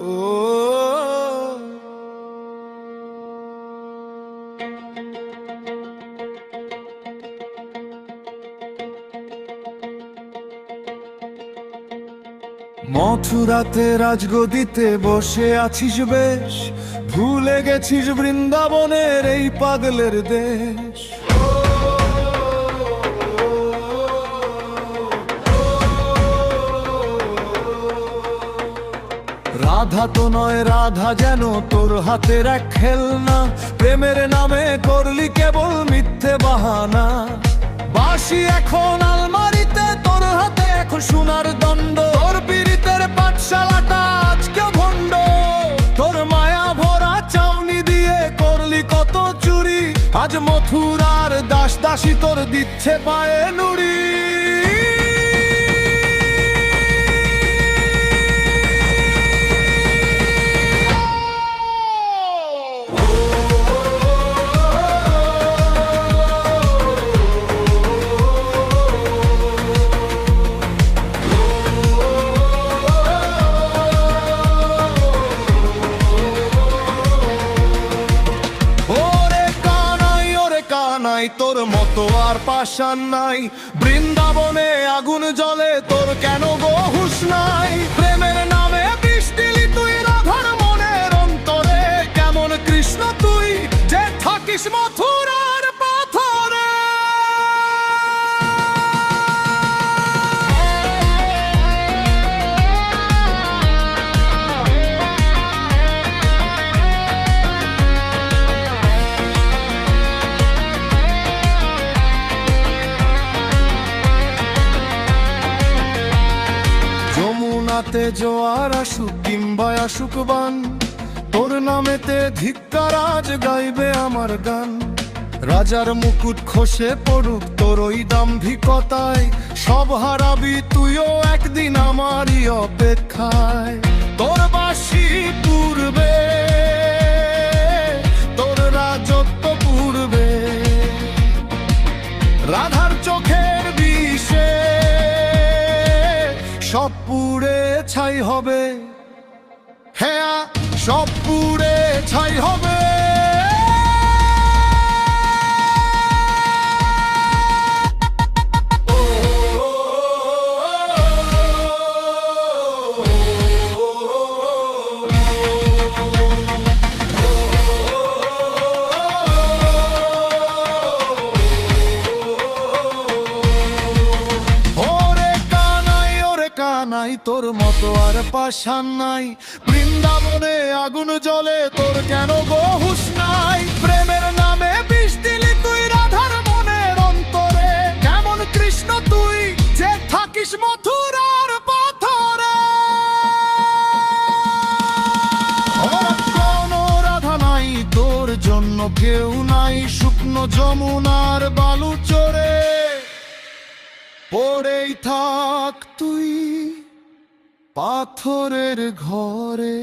মথুরাতে রাজগদিতে বসে আছিস বেশ ভুলে গেছিস বৃন্দাবনের এই পাগলের দেশ। রাধা তো নয়, রাধা যেন তোর হাতের এক খেলনা। প্রেমের নামে করলি কেবল মিথ্যে বাহানা। বাসি এখন আলমারিতে, তোর হাতে এখন সোনার দণ্ড। তোর পীড়িতের পাঠশালাটা আজকে ভণ্ড। তোর মায়া ভরা চাউনি দিয়ে করলি কত চুরি। আজ মথুরার দাস দাসী তোর দিচ্ছে পায়ে নুড়ি। কানাই তোর মতো আর পাশান নাই। বৃন্দাবনে আগুন জলে তোর কেন গো হুশ নাই? প্রেমের নামে বৃষ্টিলি তুই রাধার মনের অন্তরে, কেমন কৃষ্ণ তুই? যে থাকিস মথুরার যমুনাতে জোয়ার আসুক কিংবা আসুক বান, তোর নামেতে ধিক্কার আজ গাইবে আমার গান। রাজার মুকুট খসে পড়ুক তোর ওই দাম্ভিকতায়, সব হারাবি তুইও একদিন আমারই অপেক্ষায়। তোর বাসি পূর্বে, তোর রাজত্ব পূর্বে। রাধার চোখের সব পুরে ছাই হবে। হ্যাঁ সব পুরে ছাই হবে। তোর মতো আর পাশান নাই। বৃন্দাবনে আগুন জ্বলে তোর কেন গো হুশ নাই? প্রেমের নামে বিষ দিলি তুই রাধার মনের অন্তরে। কেমন কৃষ্ণ তুই যে থাকিস মথুরার পাথরে। কোনো রাধা নাই, তোর জন্য কেউ নাই শুকনো যমুনার বালু চড়ে। পড়েই থাক তুই। পাথরের ঘরে